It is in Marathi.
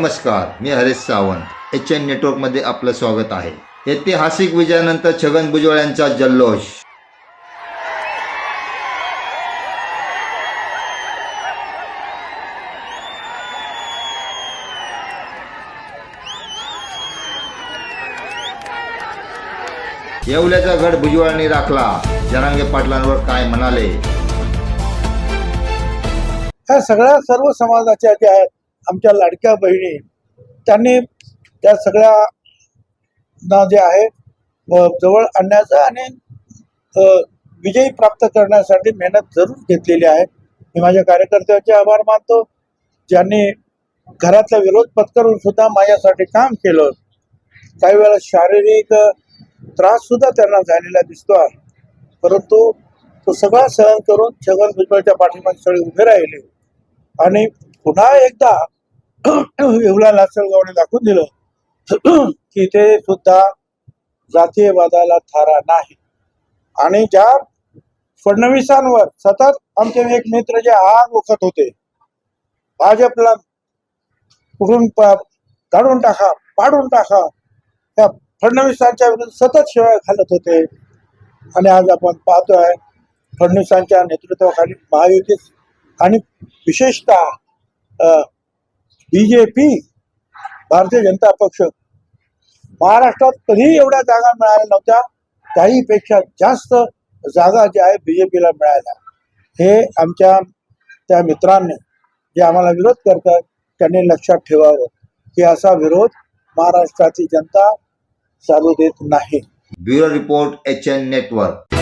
नमस्कार मी हरीश सावंत. एच एन नेटवर्कमध्ये आपलं स्वागत आहे. ऐतिहासिक विजयानंतर छगन भुजबळ यांचा जल्लोष. येवल्याचा गड भुजबळांनी राखला. जनांगे पाटलांवर काय म्हणाले? ह्या सगळ्या सर्व समाजाच्या ज्या आहेत आमच्या लाडक्या बहिणी त्यांनी त्या सगळ्या ना जे आहे जवळ आणण्याचं आणि विजयी प्राप्त करण्यासाठी मेहनत जरूर घेतलेली आहे. मी माझ्या कार्यकर्त्यांचे आभार मानतो. ज्यांनी घरातला विरोध पत्करून सुद्धा माझ्यासाठी काम केलं. काही वेळा शारीरिक त्रास सुद्धा त्यांना झालेला दिसतो आहे. परंतु तो सगळा सहन करून छगन भुजबळच्या पाठीमागे सगळे उभे राहिले. आणि पुन्हा एकदा येवला लासलगावने दाखवून दिलं की ते सुद्धा जातीयवादाला थारा नाही. आणि ज्या फडणवीसांवर सतत आमचे एक मित्र जे आग ओकत होते भाजपला उडून काढून टाका पाडून टाका त्या फडणवीसांच्या विरुद्ध सतत शिवाय घालत होते. आणि आज आपण पाहतोय फडणवीसांच्या नेतृत्वाखाली महायुतीस आणि विशेषतः B J P Bharatiya Janata पक्ष. महाराष्ट्रात कधीही एवढ्या जागा मिळाल्या नव्हत्या. त्याहीपेक्षा जास्त जागा ज्या आहे बीजेपीला मिळाल्या. हे आमच्या त्या मित्रांनी जे आम्हाला विरोध करतात त्यांनी लक्षात ठेवावं. की असा विरोध महाराष्ट्राची जनता चालू देत नाही. Bureau report H N network.